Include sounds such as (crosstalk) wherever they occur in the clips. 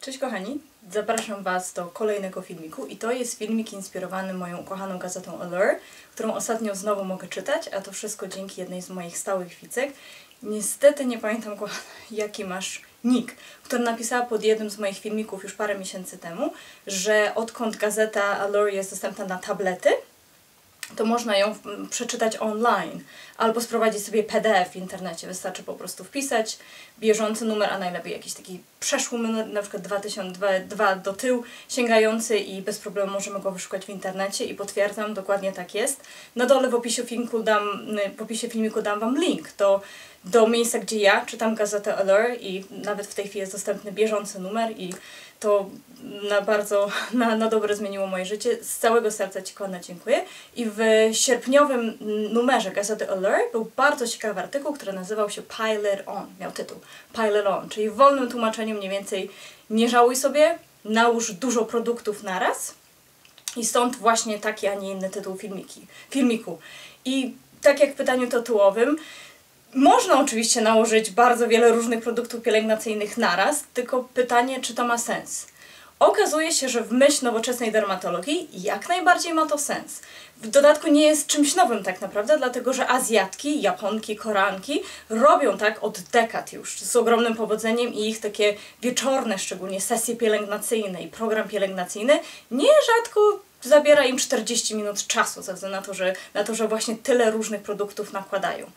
Cześć kochani, zapraszam Was do kolejnego filmiku i to jest filmik inspirowany moją ukochaną gazetą Allure, którą ostatnio znowu mogę czytać, a to wszystko dzięki jednej z moich stałych wicek. Niestety nie pamiętam kochana, jaki masz nick, która napisała pod jednym z moich filmików już parę miesięcy temu, że odkąd gazeta Allure jest dostępna na tablety, to można ją przeczytać online albo sprowadzić sobie PDF w internecie. Wystarczy po prostu wpisać bieżący numer, a najlepiej jakiś taki przeszły numer, na przykład 2002 do tyłu, sięgający i bez problemu możemy go wyszukać w internecie i potwierdzam, dokładnie tak jest. Na dole w opisie filmiku dam, w opisie filmiku dam Wam link do, do miejsca, gdzie ja czytam gazetę Allure i nawet w tej chwili jest dostępny bieżący numer i to na bardzo, (laughs) na, na dobre zmieniło moje życie. Z całego serca Ci kochana dziękuję. I w sierpniowym numerze gazety Allure był bardzo ciekawy artykuł, który nazywał się Pilot On. Miał tytuł Pilot On, czyli w wolnym tłumaczeniu mniej więcej nie żałuj sobie, nałóż dużo produktów naraz. I stąd właśnie taki, a nie inny tytuł filmiki, filmiku. I tak jak w pytaniu tytułowym, można oczywiście nałożyć bardzo wiele różnych produktów pielęgnacyjnych naraz, tylko pytanie, czy to ma sens. Okazuje się, że w myśl nowoczesnej dermatologii jak najbardziej ma to sens. W dodatku nie jest czymś nowym tak naprawdę, dlatego że Azjatki, Japonki, Koranki robią tak od dekad już z ogromnym powodzeniem i ich takie wieczorne, szczególnie sesje pielęgnacyjne i program pielęgnacyjny nierzadko zabiera im 40 minut czasu, ze względu na to, że, na to, że właśnie tyle różnych produktów nakładają.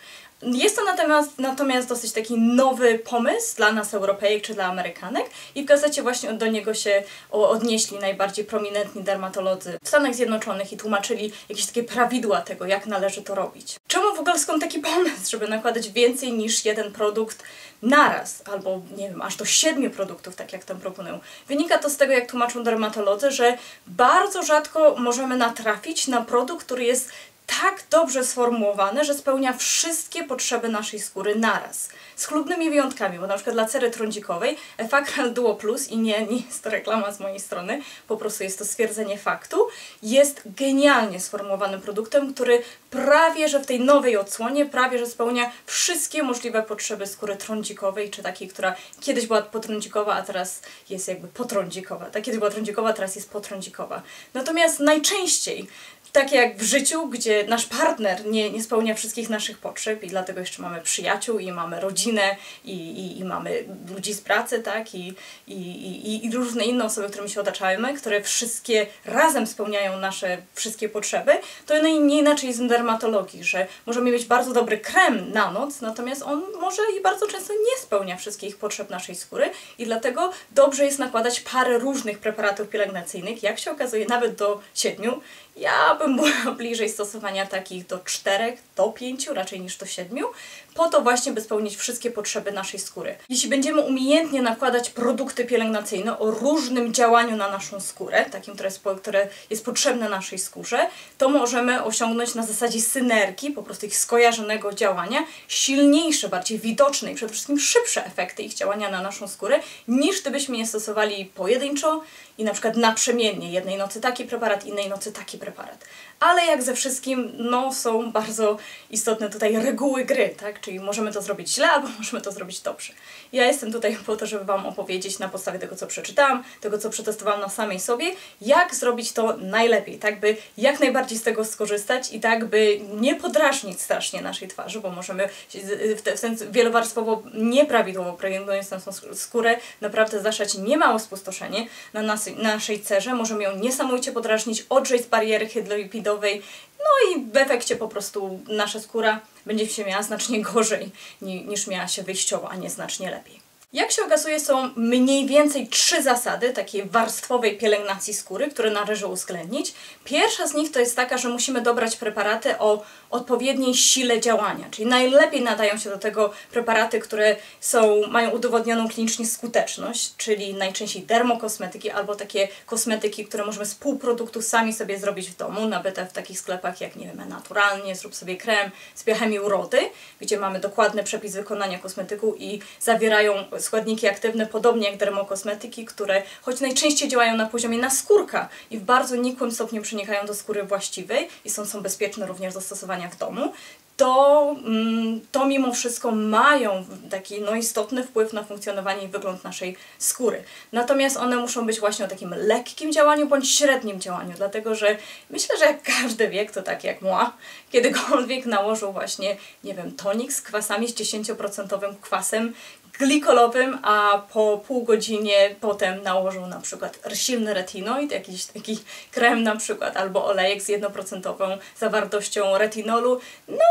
Jest to natomiast, natomiast dosyć taki nowy pomysł dla nas Europejek czy dla Amerykanek i w gazecie właśnie do niego się odnieśli najbardziej prominentni dermatolodzy w Stanach Zjednoczonych i tłumaczyli jakieś takie prawidła tego, jak należy to robić. Czemu w ogóle skąd taki pomysł, żeby nakładać więcej niż jeden produkt naraz, albo nie wiem, aż do siedmiu produktów, tak jak tam proponują. Wynika to z tego, jak tłumaczą dermatolodzy, że bardzo rzadko możemy natrafić na produkt, który jest tak dobrze sformułowane, że spełnia wszystkie potrzeby naszej skóry naraz. Z chlubnymi wyjątkami, bo na przykład dla cery trądzikowej Effacral (laughs) Duo Plus, i nie, nie jest to reklama z mojej strony, po prostu jest to stwierdzenie faktu, jest genialnie sformułowanym produktem, który prawie, że w tej nowej odsłonie, prawie, że spełnia wszystkie możliwe potrzeby skóry trądzikowej, czy takiej, która kiedyś była potrądzikowa, a teraz jest jakby potrądzikowa. Tak, kiedyś była trądzikowa, teraz jest potrądzikowa. Natomiast najczęściej tak jak w życiu, gdzie nasz partner nie, nie spełnia wszystkich naszych potrzeb i dlatego jeszcze mamy przyjaciół i mamy rodzinę i, i, i mamy ludzi z pracy, tak, I, i, i, różne inne osoby, którymi się otaczamy, które wszystkie razem spełniają nasze wszystkie potrzeby, to nie inaczej jest w dermatologii, że możemy mieć bardzo dobry krem na noc, natomiast on może i bardzo często nie spełnia wszystkich potrzeb naszej skóry i dlatego dobrze jest nakładać parę różnych preparatów pielęgnacyjnych, jak się okazuje nawet do siedmiu. Ja bym (laughs) była bliżej stosowania takich do 4, do 5, raczej niż do 7, po to właśnie, by spełnić wszystkie potrzeby naszej skóry. Jeśli będziemy umiejętnie nakładać produkty pielęgnacyjne o różnym działaniu na naszą skórę, takim, które jest, które jest potrzebne naszej skórze, to możemy osiągnąć na zasadzie synergii, po prostu ich skojarzonego działania, silniejsze, bardziej widoczne i przede wszystkim szybsze efekty ich działania na naszą skórę, niż gdybyśmy je stosowali pojedynczo i na przykład naprzemiennie. Jednej nocy taki preparat, innej nocy taki preparat. Ale jak ze wszystkim, no są bardzo istotne tutaj reguły gry, tak? Czyli możemy to zrobić źle, albo (laughs) możemy to zrobić dobrze. Ja jestem tutaj po to, żeby Wam opowiedzieć na podstawie tego, co przeczytałam, tego, co przetestowałam na samej sobie, jak zrobić to najlepiej, tak by jak najbardziej z tego skorzystać i tak by nie podrażnić strasznie naszej twarzy, bo możemy w ten wielowarstwowo nieprawidłowo prezentując naszą skórę naprawdę zaszać niemałe spustoszenie na naszej, cerze, możemy ją niesamowicie podrażnić, odrzeć z bariery no i w efekcie po prostu nasza skóra będzie się miała znacznie gorzej niż miała się wyjściowo, a nie znacznie lepiej. Jak się okazuje, są mniej więcej trzy zasady takiej warstwowej pielęgnacji skóry, które należy uwzględnić. Pierwsza z nich to jest taka, że musimy dobrać preparaty o odpowiedniej sile działania, czyli najlepiej nadają się do tego preparaty, które są, mają udowodnioną klinicznie skuteczność, czyli najczęściej dermokosmetyki albo takie kosmetyki, które możemy z półproduktu sami sobie zrobić w domu, nabyte w takich sklepach jak, nie wiem, naturalnie, zrób sobie krem z biechemi urody, gdzie mamy dokładny przepis wykonania kosmetyku i zawierają składniki aktywne, podobnie jak dermokosmetyki, które choć najczęściej działają na poziomie naskórka i w bardzo nikłym stopniu przenikają do skóry właściwej i są, są bezpieczne również do stosowania w domu, to, mm, to mimo wszystko mają taki no, istotny wpływ na funkcjonowanie i wygląd naszej skóry. Natomiast one muszą być właśnie o takim lekkim działaniu bądź średnim działaniu, dlatego że myślę, że jak każdy wiek, to tak jak moi, kiedykolwiek nałożył właśnie, nie wiem, tonik z kwasami, z 10% kwasem, glikolowym, a po pół godzinie potem nałożył na przykład silny retinoid, jakiś taki krem na przykład, albo olejek z jednoprocentową zawartością retinolu. No,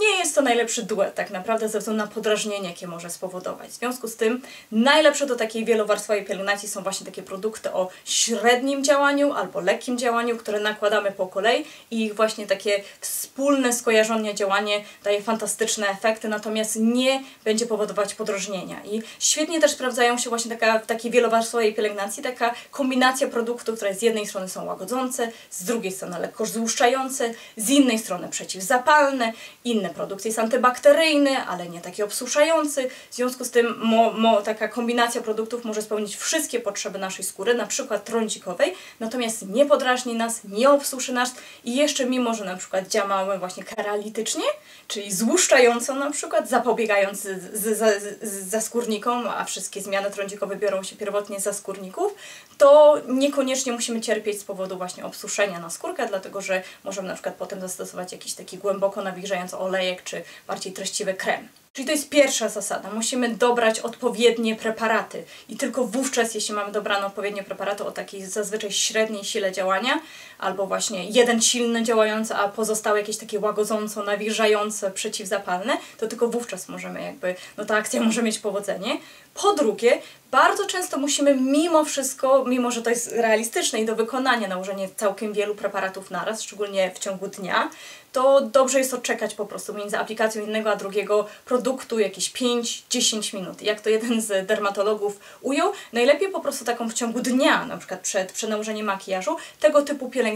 nie jest to najlepszy duet tak naprawdę ze względu na podrażnienie, jakie może spowodować. W związku z tym najlepsze do takiej wielowarstwowej pielęgnacji są właśnie takie produkty o średnim działaniu albo lekkim działaniu, które nakładamy po kolei i ich właśnie takie wspólne, skojarzone działanie daje fantastyczne efekty, natomiast nie będzie powodować podrażnienia. I świetnie też sprawdzają się właśnie taka, w takiej wielowarstwowej pielęgnacji taka kombinacja produktów, które z jednej strony są łagodzące, z drugiej strony lekko złuszczające, z innej strony przeciwzapalne, inny produkt jest antybakteryjny, ale nie taki obsuszający. W związku z tym mo, mo, taka kombinacja produktów może spełnić wszystkie potrzeby naszej skóry, na przykład trądzikowej, natomiast nie podrażni nas, nie obsuszy nas i jeszcze mimo, że na przykład działamy właśnie keralitycznie, czyli złuszczająco na przykład, zapobiegając z, z, z, z za skórnikom, a wszystkie zmiany trądzikowe biorą się pierwotnie za skórników, to niekoniecznie musimy cierpieć z powodu właśnie obsuszenia na skórkę, dlatego że możemy na przykład potem zastosować jakiś taki głęboko nawilżający olejek czy bardziej treściwy krem. Czyli to jest pierwsza zasada. Musimy dobrać odpowiednie preparaty i tylko wówczas, jeśli mamy dobrane odpowiednie preparaty o takiej zazwyczaj średniej sile działania, albo właśnie jeden silny działający, a pozostałe jakieś takie łagodząco, nawilżające, przeciwzapalne, to tylko wówczas możemy jakby, no ta akcja (laughs) może mieć powodzenie. Po drugie, bardzo często musimy mimo wszystko, mimo że to jest realistyczne i do wykonania nałożenie całkiem wielu preparatów naraz, szczególnie w ciągu dnia, to dobrze jest odczekać po prostu między aplikacją jednego a drugiego produktu jakieś 5-10 minut. Jak to jeden z dermatologów ujął, najlepiej po prostu taką w ciągu dnia, na przykład przed, przed nałożeniem makijażu, tego typu pielęgnację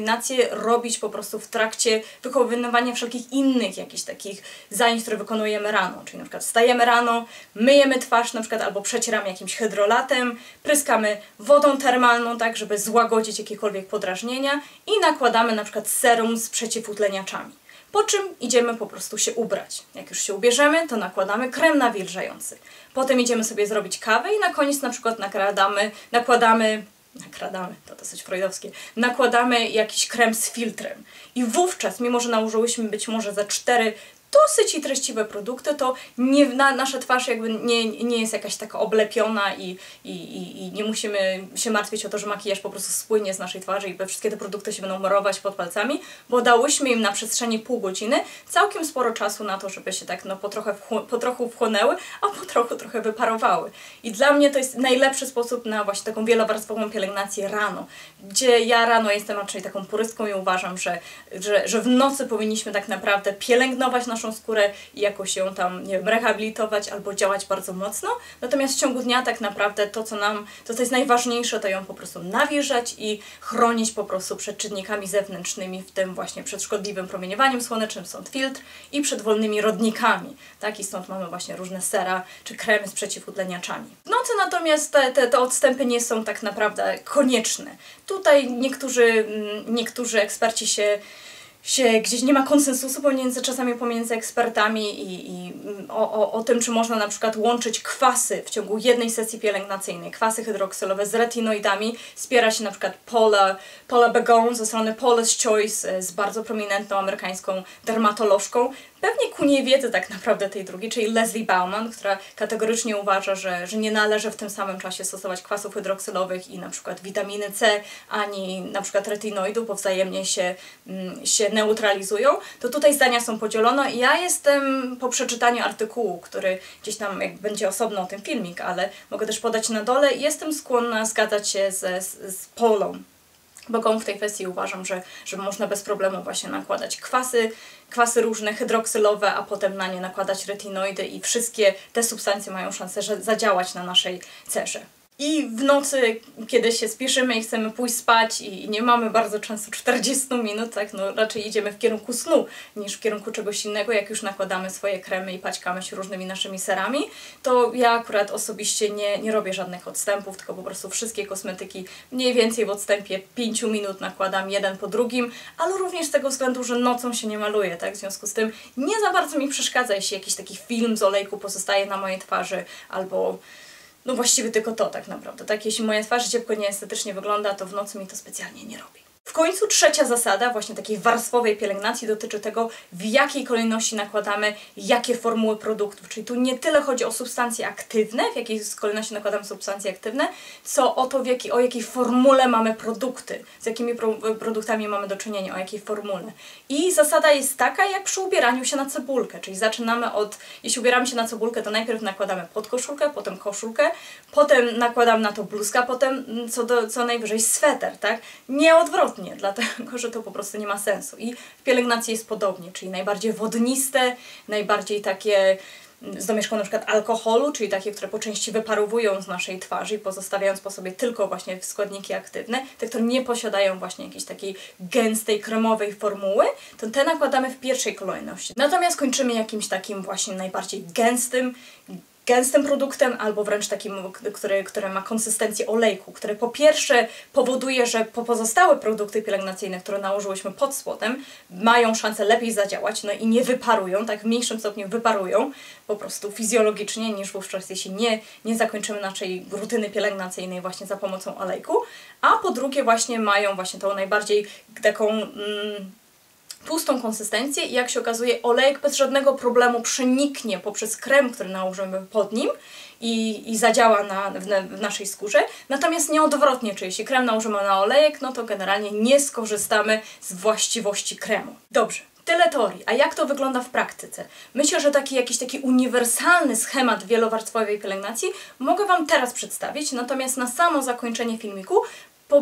robić po prostu w trakcie wykonywania wszelkich innych jakichś takich zajęć, które wykonujemy rano. Czyli na przykład wstajemy rano, myjemy twarz na przykład albo przecieramy jakimś hydrolatem, pryskamy wodą termalną, tak, żeby złagodzić jakiekolwiek podrażnienia i nakładamy na przykład serum z przeciwutleniaczami. Po czym idziemy po prostu się ubrać. Jak już się ubierzemy, to nakładamy krem nawilżający. Potem idziemy sobie zrobić kawę i na koniec na przykład nakładamy, nakładamy nakładamy, to dosyć freudowskie, nakładamy jakiś krem z filtrem. I wówczas, mimo że nałożyłyśmy być może za cztery dosyć i treściwe produkty, to nie, na, nasza twarz jakby nie, nie jest jakaś taka oblepiona i, i, i, i nie musimy się martwić o to, że makijaż po prostu spłynie z naszej twarzy i wszystkie te produkty się będą morować pod palcami, bo dałyśmy im na przestrzeni pół godziny całkiem sporo czasu na to, żeby się tak no, po, trochę po trochu wchłonęły, a po trochu trochę wyparowały. I dla mnie to jest najlepszy sposób na właśnie taką wielowarstwową pielęgnację rano, gdzie ja rano jestem raczej taką purystką i uważam, że, że, że w nocy powinniśmy tak naprawdę pielęgnować naszą naszą skórę i jakoś ją tam, nie wiem, rehabilitować albo działać bardzo mocno. Natomiast w ciągu dnia tak naprawdę to, co nam, to co jest najważniejsze, to ją po prostu nawilżać i chronić po prostu przed czynnikami zewnętrznymi, w tym właśnie przed szkodliwym promieniowaniem słonecznym, stąd filtr i przed wolnymi rodnikami. Tak? I stąd mamy właśnie różne sera czy kremy z przeciwutleniaczami. W nocy natomiast te, te, te odstępy nie są tak naprawdę konieczne. Tutaj niektórzy, mm, niektórzy eksperci się się gdzieś nie ma konsensusu pomiędzy czasami pomiędzy ekspertami i, i o, o, o tym, czy można na przykład łączyć kwasy w ciągu jednej sesji pielęgnacyjnej, kwasy hydroksylowe z retinoidami. Spiera się na przykład Paula, Paula Begon ze strony Paula's Choice e, z bardzo prominentną amerykańską dermatolożką, pewnie ku niewiedzy tak naprawdę tej drugiej, czyli Leslie Bauman, która kategorycznie uważa, że, że nie należy w tym samym czasie stosować kwasów hydroksylowych i na przykład witaminy C, ani na przykład retinoidu, bo wzajemnie się, mm, się neutralizują, to tutaj zdania są podzielone. Ja jestem po przeczytaniu artykułu, który gdzieś tam jak będzie osobno o tym filmik, ale mogę też podać na dole, jestem skłonna zgadzać się z, z, z Polą Bogą w tej kwestii uważam, że, że można bez problemu właśnie nakładać kwasy, kwasy różne, hydroksylowe, a potem na nie nakładać retinoidy i wszystkie te substancje mają szansę zadziałać na naszej cerze. I w nocy, kiedy się spieszymy i chcemy pójść spać i nie mamy bardzo często 40 minut, tak, no raczej idziemy w kierunku snu niż w kierunku czegoś innego, jak już nakładamy swoje kremy i paćkamy się różnymi naszymi serami, to ja akurat osobiście nie, nie robię żadnych odstępów, tylko po prostu wszystkie kosmetyki mniej więcej w odstępie 5 minut nakładam jeden po drugim, ale również z tego względu, że nocą się nie maluję, tak, w związku z tym nie za bardzo mi przeszkadza, jeśli jakiś taki film z olejku pozostaje na mojej twarzy albo no właściwie tylko to tak naprawdę, tak? Jeśli moja twarz ciepło nieestetycznie wygląda, to w nocy mi to specjalnie nie robi. W końcu trzecia zasada właśnie takiej warstwowej pielęgnacji dotyczy tego, w jakiej kolejności nakładamy jakie formuły produktów. Czyli tu nie tyle chodzi o substancje aktywne, w jakiej kolejności nakładamy substancje aktywne, co o to, w jakiej, o jakiej formule mamy produkty, z jakimi pro, produktami mamy do czynienia, o jakiej formule. I zasada jest taka, jak przy ubieraniu się na cebulkę, czyli zaczynamy od, jeśli ubieramy się na cebulkę, to najpierw nakładamy podkoszulkę, potem koszulkę, potem nakładam na to bluzka, potem co, do, co najwyżej sweter, tak? Nie odwrotnie odwrotnie, dlatego że to po prostu nie ma sensu. I w pielęgnacji jest podobnie, czyli najbardziej wodniste, najbardziej takie z domieszką na przykład alkoholu, czyli takie, które po części wyparowują z naszej twarzy, pozostawiając po sobie tylko właśnie składniki aktywne, te, które nie posiadają właśnie jakiejś takiej gęstej, kremowej formuły, to te nakładamy w pierwszej kolejności. Natomiast kończymy jakimś takim właśnie najbardziej gęstym, gęstym produktem, albo wręcz takim, który, który ma konsystencję olejku, który po pierwsze powoduje, że pozostałe produkty pielęgnacyjne, które nałożyłyśmy pod spodem, mają szansę lepiej zadziałać, no i nie wyparują, tak w mniejszym stopniu wyparują po prostu fizjologicznie, niż wówczas jeśli nie, nie zakończymy naszej rutyny pielęgnacyjnej właśnie za pomocą olejku, a po drugie właśnie mają właśnie tą najbardziej taką... Mm, tłustą konsystencję i jak się okazuje olejek bez żadnego problemu przeniknie poprzez krem, który nałożymy pod nim i, i zadziała na, w, w naszej skórze. Natomiast nie odwrotnie, czyli jeśli krem nałożymy na olejek, no to generalnie nie skorzystamy z właściwości kremu. Dobrze. Tyle teorii. A jak to wygląda w praktyce? Myślę, że taki jakiś taki uniwersalny schemat wielowarstwowej pielęgnacji mogę Wam teraz przedstawić, natomiast na samo zakończenie filmiku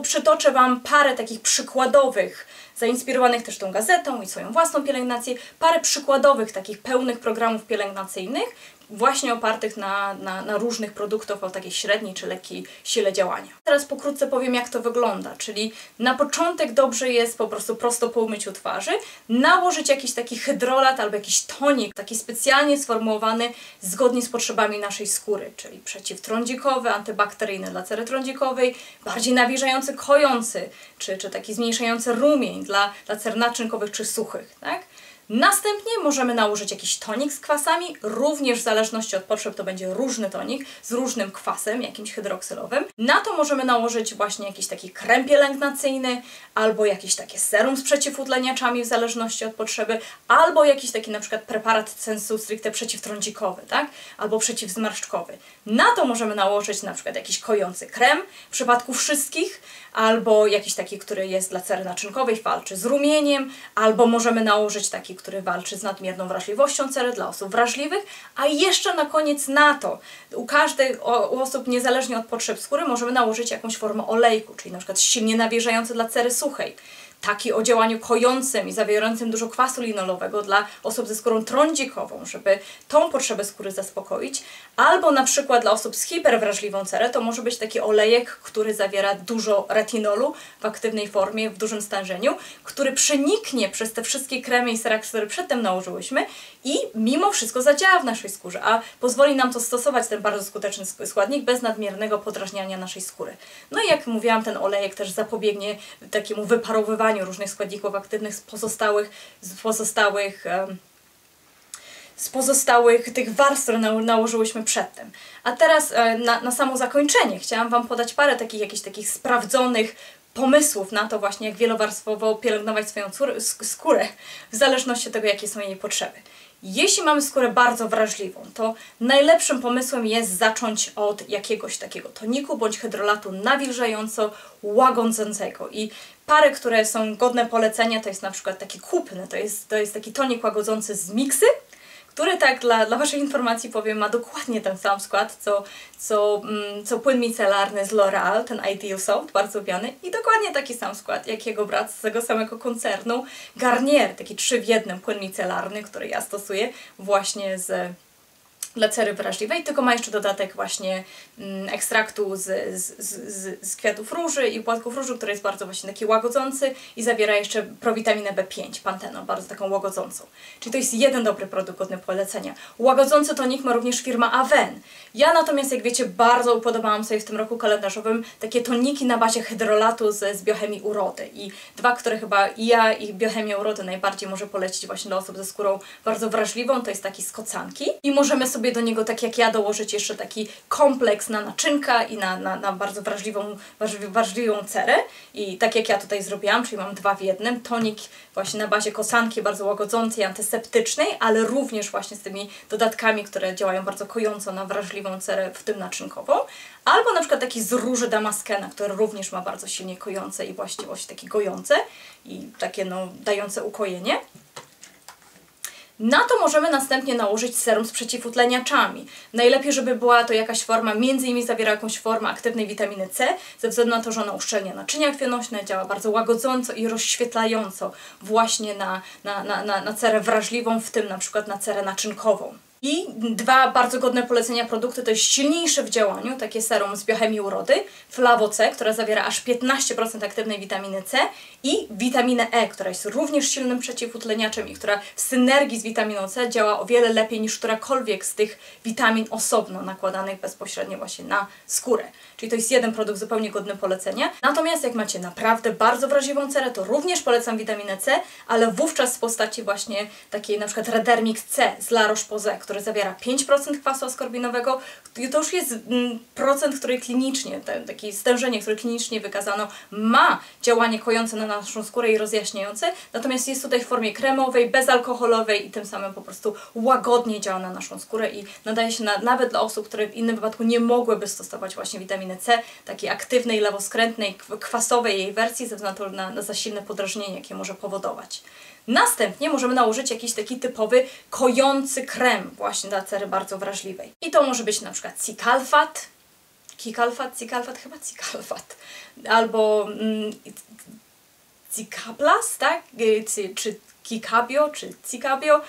przytoczę Wam parę takich przykładowych zainspirowanych też tą gazetą i swoją własną pielęgnację, parę przykładowych takich pełnych programów pielęgnacyjnych, właśnie opartych na, na, na, różnych produktach o takiej średniej czy lekkiej sile działania. Teraz pokrótce powiem, jak to wygląda, czyli na początek dobrze jest po prostu prosto po umyciu twarzy nałożyć jakiś taki hydrolat albo jakiś tonik, taki specjalnie sformułowany zgodnie z potrzebami naszej skóry, czyli przeciwtrądzikowy, antybakteryjny dla cery trądzikowej, bardziej nawilżający, kojący, czy, czy taki zmniejszający rumień dla, dla cer naczynkowych czy suchych, tak? Następnie możemy nałożyć jakiś tonik z kwasami, również w zależności od potrzeb to będzie różny tonik z różnym kwasem, jakimś hydroksylowym. Na to możemy nałożyć właśnie jakiś taki krem pielęgnacyjny, albo jakieś takie serum z przeciwutleniaczami w zależności od potrzeby, albo jakiś taki na przykład preparat sensu stricte przeciwtrądzikowy, tak? Albo przeciwzmarszczkowy. Na to możemy nałożyć na przykład jakiś kojący krem w przypadku wszystkich, albo jakiś taki, który jest dla cery naczynkowej, walczy z rumieniem, albo możemy nałożyć taki, który walczy z nadmierną wrażliwością cery dla osób wrażliwych, a jeszcze na koniec na to, u każdej u osób niezależnie od potrzeb skóry możemy nałożyć jakąś formę olejku, czyli na przykład silnie nawilżający dla cery suchej, taki o działaniu kojącym i zawierającym dużo kwasu linolowego dla osób ze skórą trądzikową, żeby tą potrzebę skóry zaspokoić, albo na przykład dla osób z hiperwrażliwą cerę to może być taki olejek, który zawiera dużo retinolu w aktywnej formie, w dużym stężeniu, który przeniknie przez te wszystkie kremy i sera, które przedtem nałożyłyśmy i mimo wszystko zadziała w naszej skórze, a pozwoli nam to stosować ten bardzo skuteczny składnik bez nadmiernego podrażniania naszej skóry. No i jak mówiłam, ten olejek też zapobiegnie takiemu wyparowywaniu różnych składników aktywnych z pozostałych, z pozostałych z pozostałych tych warstw, które nałożyłyśmy przedtem. A teraz e, na, na samo zakończenie chciałam Wam podać parę takich jakichś takich sprawdzonych pomysłów na to właśnie, jak wielowarstwowo pielęgnować swoją skórę, w zależności od tego, jakie są jej potrzeby. Jeśli mamy skórę bardzo wrażliwą, to najlepszym pomysłem jest zacząć od jakiegoś takiego toniku bądź hydrolatu nawilżająco łagodzącego. I pary, które są godne polecenia, to jest na przykład taki kupny, to jest, to jest taki tonik łagodzący z miksy, który tak dla, dla Waszej informacji powiem ma dokładnie ten sam skład, co, co, mm, co płyn micelarny z L'Oreal, ten Ideal Soap, bardzo lubiany i dokładnie taki sam skład, jak jego brat z tego samego koncernu Garnier, taki trzy w jednym płyn micelarny, który ja stosuję właśnie z dla cery wrażliwej, tylko ma jeszcze dodatek właśnie mm, ekstraktu z, z, z, z kwiatów róży i płatków róży, który jest bardzo właśnie taki łagodzący i zawiera jeszcze prowitaminę B5, panteno, bardzo taką łagodzącą. Czyli to jest jeden dobry produkt godny polecenia. Łagodzący tonik ma również firma Aven. Ja natomiast, jak wiecie, bardzo upodobałam sobie w tym roku kalendarzowym takie toniki na bazie hydrolatu z, z biochemii urody i dwa, które chyba ja i biochemię urody najbardziej może polecić właśnie dla osób ze skórą bardzo wrażliwą, to jest taki z kocanki i możemy sobie sobie do niego, tak jak ja, dołożyć jeszcze taki kompleks na naczynka i na, na, na bardzo wrażliwą, wrażliwą cerę. I tak jak ja tutaj zrobiłam, czyli mam dwa w jednym, tonik właśnie na bazie kosanki, bardzo łagodzącej, antyseptycznej, ale również właśnie z tymi dodatkami, które działają bardzo kojąco na wrażliwą cerę, w tym naczynkową. Albo na przykład taki z róży damaskena, który również ma bardzo silnie kojące i właściwości takie gojące i takie no dające ukojenie. Na to możemy następnie nałożyć serum z przeciwutleniaczami. Najlepiej, żeby była to jakaś forma, między innymi zawiera jakąś formę aktywnej witaminy C, ze względu na to, że ona uszczelnia naczynia krwionośne, działa bardzo łagodząco i rozświetlająco właśnie na, na, na, na, na cerę wrażliwą, w tym na przykład na cerę naczynkową. I dwa bardzo godne polecenia produkty to jest silniejsze w działaniu, takie serum z biochemii urody, Flavo C, która zawiera aż 15% aktywnej witaminy C i witaminę E, która jest również silnym przeciwutleniaczem i która w synergii z witaminą C działa o wiele lepiej niż którakolwiek z tych witamin osobno nakładanych bezpośrednio właśnie na skórę. Czyli to jest jeden produkt zupełnie godny polecenia. Natomiast jak macie naprawdę bardzo wrażliwą cerę, to również polecam witaminę C, ale wówczas w postaci właśnie takiej na przykład Redermix C z La Roche-Posay, który zawiera 5% kwasu askorbinowego. To już jest mm, procent, który klinicznie, takie stężenie, które klinicznie wykazano, ma działanie kojące na naszą skórę i rozjaśniające, natomiast jest tutaj w formie kremowej, bezalkoholowej i tym samym po prostu łagodnie działa na naszą skórę i nadaje się na, nawet dla osób, które w innym wypadku nie mogłyby stosować właśnie witaminy C, takiej aktywnej, lewoskrętnej, kwasowej jej wersji, ze względu na, na za silne podrażnienie, jakie może powodować. Następnie możemy nałożyć jakiś taki typowy kojący krem właśnie dla cery bardzo wrażliwej. I to może być na przykład cikalfat, kikalfat, cikalfat, chyba cikalfat, albo mm, Cicaplas, tak? Czy Kikabio czy Cikabio.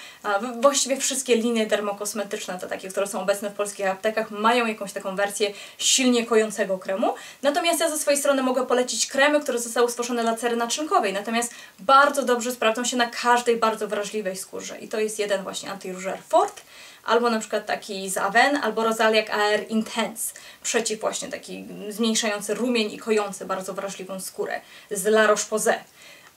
Właściwie wszystkie linie dermokosmetyczne, te takie, które są obecne w polskich aptekach, mają jakąś taką wersję silnie kojącego kremu. Natomiast ja ze swojej strony mogę polecić kremy, które zostały stworzone dla cery naczynkowej, natomiast bardzo dobrze sprawdzą się na każdej bardzo wrażliwej skórze. I to jest jeden właśnie anti-rouger Fort, albo na przykład taki z Aven, albo Rosaliak AR Intense, przeciw właśnie taki zmniejszający rumień i kojący bardzo wrażliwą skórę z La Roche-Posay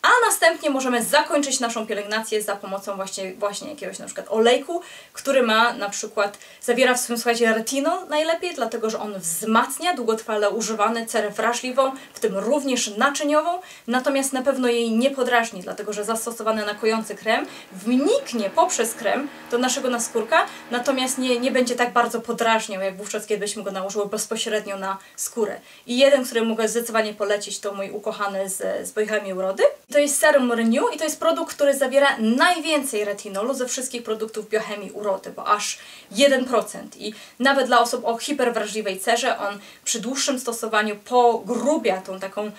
a następnie możemy zakończyć naszą pielęgnację za pomocą właśnie, właśnie jakiegoś na przykład olejku, który ma na przykład, zawiera w swoim składzie retinol najlepiej, dlatego że on wzmacnia długotrwale używany cerę wrażliwą, w tym również naczyniową, natomiast na pewno jej nie podrażni, dlatego że zastosowany nakojący krem wniknie poprzez krem do naszego naskórka, natomiast nie, nie będzie tak bardzo podrażniał, jak wówczas, kiedybyśmy go nałożyły bezpośrednio na skórę. I jeden, który mogę zdecydowanie polecić, to mój ukochany z, z Bojchami Urody. To jest serum Renew i to jest produkt, który zawiera najwięcej retinolu ze wszystkich produktów biochemii urody, bo aż 1%. I nawet dla osób o hiperwrażliwej cerze on przy dłuższym stosowaniu pogrubia tą taką mm,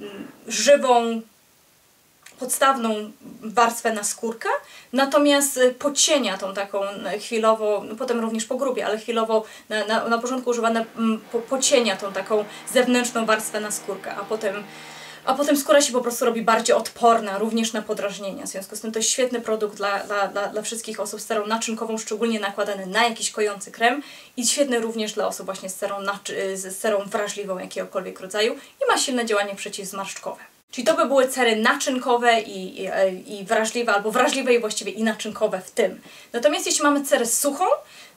mm żywą podstawną warstwę na skórkę, natomiast pocienia tą taką chwilowo, no potem również pogrubia, ale chwilowo na, na, na początku używane mm, po, pocienia tą taką zewnętrzną warstwę na skórkę, a potem a potem skóra się po prostu robi bardziej odporna również na podrażnienia. W związku z tym to jest świetny produkt dla, dla, dla, dla wszystkich osób z cerą naczynkową, szczególnie nakładany na jakiś kojący krem i świetny również dla osób właśnie z cerą, z cerą wrażliwą jakiegokolwiek rodzaju i ma silne działanie przeciwzmarszczkowe. Czyli to by były cery naczynkowe i, i, i wrażliwe, albo wrażliwe i właściwie i naczynkowe w tym. Natomiast jeśli mamy cerę suchą,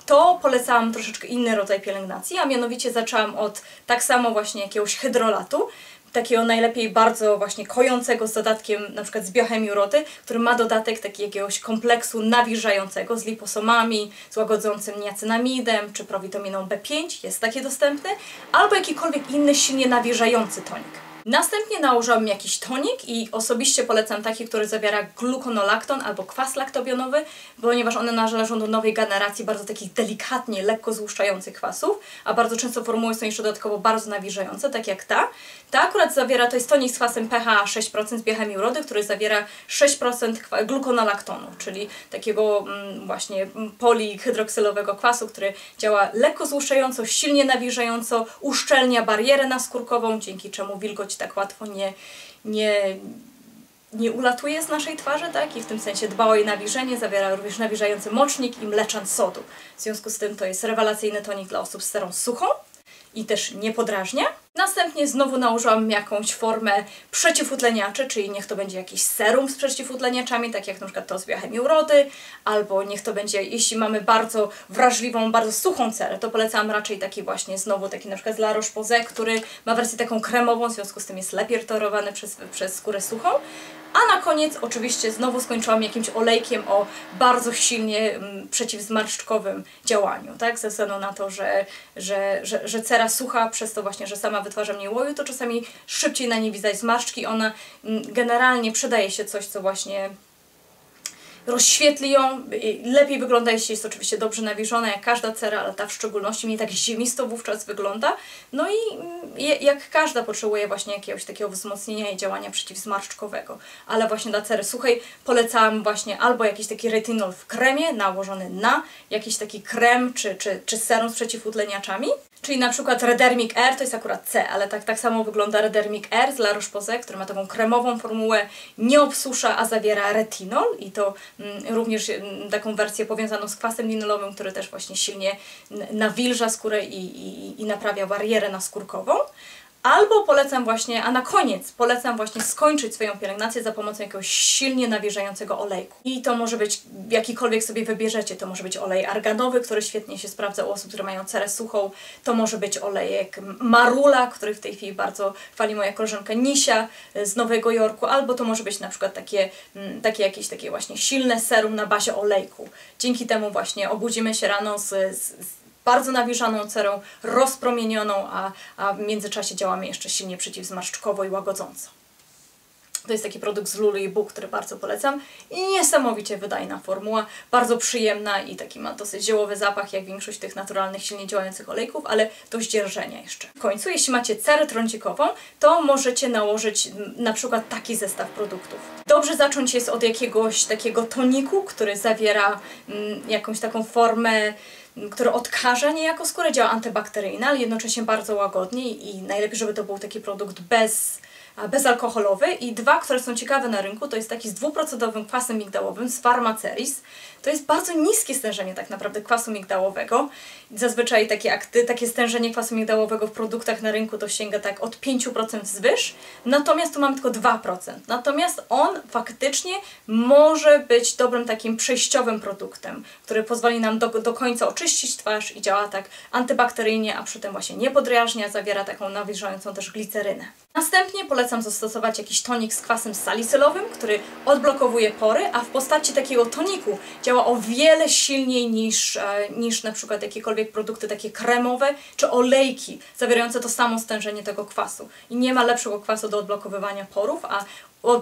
to polecałam troszeczkę inny rodzaj pielęgnacji, a mianowicie zaczęłam od tak samo właśnie jakiegoś hydrolatu, takiego najlepiej bardzo właśnie kojącego z dodatkiem na przykład z biochemii urody, który ma dodatek taki jakiegoś kompleksu nawilżającego z liposomami, z łagodzącym niacynamidem czy prowitaminą B5, jest takie dostępny, albo jakikolwiek inny silnie nawilżający tonik. Następnie nałożyłam jakiś tonik i osobiście polecam taki, który zawiera gluconolakton albo kwas laktobionowy, ponieważ one należą do nowej generacji bardzo takich delikatnie, lekko złuszczających kwasów, a bardzo często formuły są jeszcze dodatkowo bardzo nawilżające, tak jak ta. Ta akurat zawiera, to jest tonik z kwasem pH 6% z biochemii urody, który zawiera 6% gluconolaktonu, czyli takiego mm, właśnie polihydroksylowego kwasu, który działa lekko złuszczająco, silnie nawilżająco, uszczelnia barierę naskórkową, dzięki czemu wilgoć tak łatwo nie, nie, nie ulatuje z naszej twarzy, tak? I w tym sensie dba o jej nawilżenie, zawiera również nawilżający mocznik i mleczan sodu. W związku z tym to jest rewelacyjny tonik dla osób z serą suchą i też nie podrażnia. Następnie znowu nałożyłam jakąś formę przeciwutleniaczy, czyli niech to będzie jakiś serum z przeciwutleniaczami, tak jak na przykład to z biochemii urody, albo niech to będzie, jeśli mamy bardzo wrażliwą, bardzo suchą cerę, to polecam raczej taki właśnie znowu taki na przykład z La Roche-Posay, który ma wersję taką kremową, w związku z tym jest lepiej torowany przez, przez skórę suchą. A na koniec oczywiście znowu skończyłam jakimś olejkiem o bardzo silnie mm, przeciwzmarszczkowym działaniu, tak? Ze względu na to, że, że, że, że cera sucha, przez to właśnie, że sama wytwarza mniej łoju, to czasami szybciej na niej widać zmarszczki. Ona mm, generalnie przydaje się coś, co właśnie rozświetli ją, lepiej wygląda, jeśli jest oczywiście dobrze nawilżona, jak każda cera, ale ta w szczególności mnie tak ziemisto wówczas wygląda. No i mm, jak każda potrzebuje właśnie jakiegoś takiego wzmocnienia i działania przeciwzmarszczkowego. Ale właśnie dla cery suchej polecałam właśnie albo jakiś taki retinol w kremie nałożony na jakiś taki krem czy, czy, czy serum z przeciwutleniaczami, Czyli na przykład Redermic Air to jest akurat C, ale tak, tak samo wygląda Redermic Air z La Roche-Posay, który ma taką kremową formułę, nie obsusza, a zawiera retinol i to mm, również mm, taką wersję powiązaną z kwasem linolowym, który też właśnie silnie nawilża skórę i, i, i naprawia barierę naskórkową. Albo polecam właśnie, a na koniec polecam właśnie skończyć swoją pielęgnację za pomocą jakiegoś silnie nawilżającego olejku. I to może być jakikolwiek sobie wybierzecie. To może być olej arganowy, który świetnie się sprawdza u osób, które mają cerę suchą. To może być olejek marula, który w tej chwili bardzo chwali moja koleżanka Nisia z Nowego Jorku. Albo to może być na przykład takie, mm, takie jakieś takie właśnie silne serum na bazie olejku. Dzięki temu właśnie obudzimy się rano z, z bardzo nawilżaną cerą, rozpromienioną, a, a w międzyczasie działamy jeszcze silnie przeciwzmarszczkowo i łagodząco. To jest taki produkt z Lulu i Book, który bardzo polecam. I niesamowicie wydajna formuła, bardzo przyjemna i taki ma dosyć ziołowy zapach, jak większość tych naturalnych, silnie działających olejków, ale dość dzierżenia jeszcze. W końcu, jeśli macie cerę trądzikową, to możecie nałożyć na przykład taki zestaw produktów. Dobrze zacząć jest od jakiegoś takiego toniku, który zawiera mm, jakąś taką formę który odkaża niejako skórę, działa antybakteryjnie, ale jednocześnie bardzo łagodnie i najlepiej, żeby to był taki produkt bez bezalkoholowy i dwa, które są ciekawe na rynku, to jest taki z dwuprocentowym kwasem migdałowym z Pharmaceris. To jest bardzo niskie stężenie tak naprawdę kwasu migdałowego. Zazwyczaj takie, akty, takie stężenie kwasu migdałowego w produktach na rynku to sięga tak od 5% zwyż, natomiast tu mamy tylko 2%. Natomiast on faktycznie może być dobrym takim przejściowym produktem, który pozwoli nam do, do końca oczyścić twarz i działa tak antybakteryjnie, a przy tym właśnie nie podrażnia, zawiera taką nawilżającą też glicerynę. Następnie polecam zastosować jakiś tonik z kwasem salicylowym, który odblokowuje pory, a w postaci takiego toniku działa o wiele silniej niż, e, niż na przykład jakiekolwiek produkty takie kremowe czy olejki zawierające to samo stężenie tego kwasu. I nie ma lepszego kwasu do odblokowywania porów, a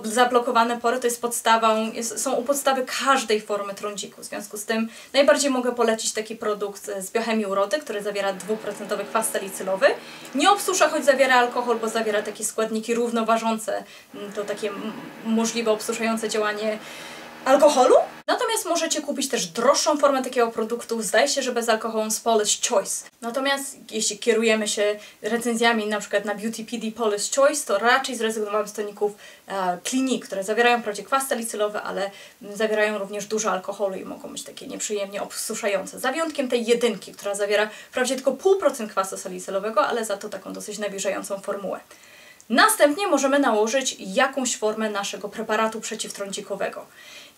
zablokowane pory to jest podstawą, jest, są u podstawy każdej formy trądziku. W związku z tym najbardziej mogę polecić taki produkt z biochemii urody, który zawiera 2% kwas salicylowy. Nie obsusza, choć zawiera alkohol, bo zawiera takie składniki równoważące, mm, to takie możliwe obsuszające działanie alkoholu. Natomiast możecie kupić też droższą formę takiego produktu, zdaje się, że bezalkoholową z Polish Choice. Natomiast jeśli kierujemy się recenzjami na przykład na Beauty PD Polish Choice, to raczej zrezygnowałam z toników e, Clinique, które zawierają wprawdzie kwas salicylowy, ale zawierają również dużo alkoholu i mogą być takie nieprzyjemnie obsuszające. Za wyjątkiem tej jedynki, która zawiera wprawdzie tylko 0,5% kwasu salicylowego, ale za to taką dosyć nawilżającą formułę. Następnie możemy nałożyć jakąś formę naszego preparatu przeciwtrądzikowego.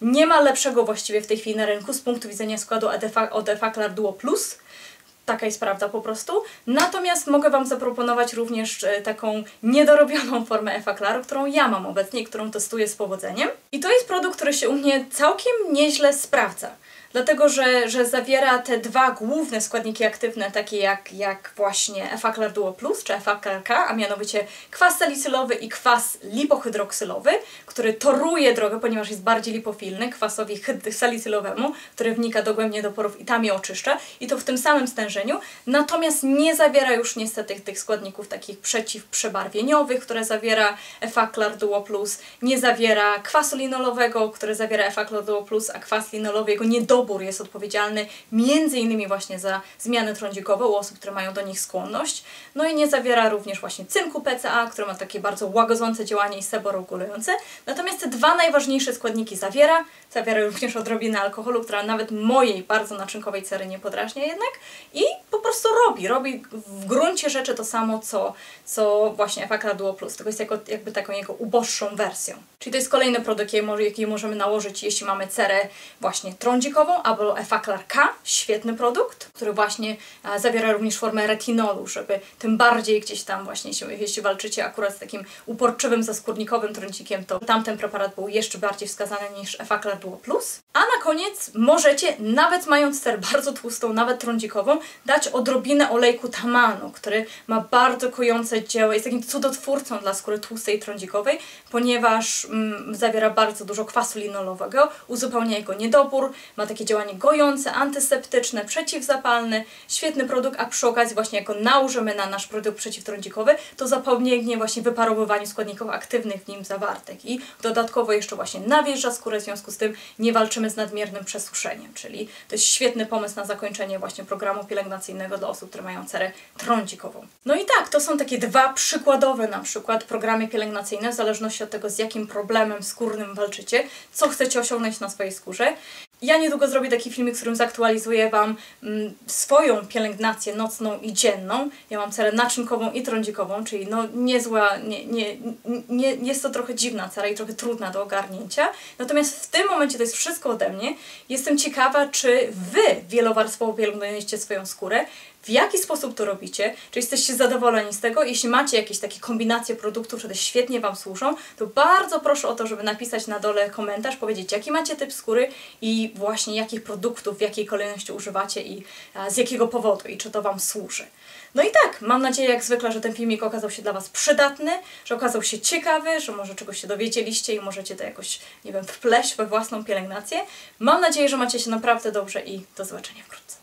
Nie ma lepszego właściwie w tej chwili na rynku z punktu widzenia składu od Effaclar Duo Plus. Taka jest prawda po prostu. Natomiast mogę Wam zaproponować również e, taką niedorobioną formę Effaclaru, którą ja mam obecnie którą testuję z powodzeniem. I to jest produkt, który się u mnie całkiem nieźle sprawdza. Dlatego że, że zawiera te dwa główne składniki aktywne, takie jak, jak właśnie Efaclar Duo Plus czy Efaclar K, a mianowicie kwas salicylowy i kwas lipohydroksylowy, który toruje drogę, ponieważ jest bardziej lipofilny kwasowi salicylowemu, który wnika dogłębnie do porów i tam je oczyszcza. I to w tym samym stężeniu, natomiast nie zawiera już niestety tych składników takich przeciwprzebarwieniowych, które zawiera Efaclar Duo Plus, nie zawiera kwasu linolowego, który zawiera Efaclar Duo Plus, a kwas linolowy, jego niedobór jest odpowiedzialny między innymi właśnie za zmiany trądzikowe u osób, które mają do nich skłonność, no i nie zawiera również właśnie cynku PCA, który ma takie bardzo łagodzące działanie i seboregulujące, natomiast te dwa najważniejsze składniki zawiera, zawiera również odrobinę alkoholu, która nawet mojej bardzo naczynkowej cery nie podrażnia jednak i po prostu robi, robi w gruncie rzeczy to samo, co, co właśnie Efaclar Duo Plus, tylko jest jako, jakby taką jego uboższą wersją. Czyli to jest kolejny produkt, jaki możemy nałożyć, jeśli mamy cerę właśnie trądzikową albo Efaclar K, świetny produkt, który właśnie a, zawiera również formę retinolu, żeby tym bardziej gdzieś tam właśnie, jeśli, jeśli walczycie akurat z takim uporczywym, zaskórnikowym trądzikiem, to tamten preparat był jeszcze bardziej wskazany niż Efaclar Duo Plus. A na koniec możecie, nawet mając cerę bardzo tłustą, nawet trądzikową, dać odrobinę olejku tamanu, który ma bardzo kojące dzieło, jest takim cudotwórcą dla skóry tłustej i trądzikowej, ponieważ mm, zawiera bardzo dużo kwasu linolowego, uzupełnia jego niedobór, ma takie działanie gojące, antyseptyczne, przeciwzapalne, świetny produkt, a przy okazji właśnie jako nałożymy na nasz produkt przeciwtrądzikowy, to zapobiegnie właśnie wyparowywaniu składników aktywnych w nim zawartych. I dodatkowo jeszcze właśnie nawilża skórę, w związku z tym nie walczymy z nadmiernym przesuszeniem, czyli to jest świetny pomysł na zakończenie właśnie programu pielęgnacyjnego dla osób, które mają cerę trądzikową. No i tak, to są takie dwa przykładowe na przykład programy pielęgnacyjne, w zależności od tego z jakim problemem skórnym walczycie, co chcecie osiągnąć na swojej skórze. Ja niedługo zrobię taki filmik, w którym zaktualizuję Wam mm, swoją pielęgnację nocną i dzienną. Ja mam cerę naczynkową i trądzikową, czyli no niezła, nie, nie, nie, jest to trochę dziwna cera i trochę trudna do ogarnięcia. Natomiast w tym momencie to jest wszystko ode mnie. Jestem ciekawa, czy Wy wielowarstwowo pielęgnujecie swoją skórę, w jaki sposób to robicie, czy jesteście zadowoleni z tego. Jeśli macie jakieś takie kombinacje produktów, które świetnie Wam służą, to bardzo proszę o to, żeby napisać na dole komentarz, powiedzieć jaki macie typ skóry i właśnie jakich produktów, w jakiej kolejności używacie i z jakiego powodu i czy to Wam służy. No i tak, mam nadzieję jak zwykle, że ten filmik okazał się dla Was przydatny, że okazał się ciekawy, że może czegoś się dowiedzieliście i możecie to jakoś, nie wiem, wpleść we własną pielęgnację. Mam nadzieję, że macie się naprawdę dobrze i do zobaczenia wkrótce.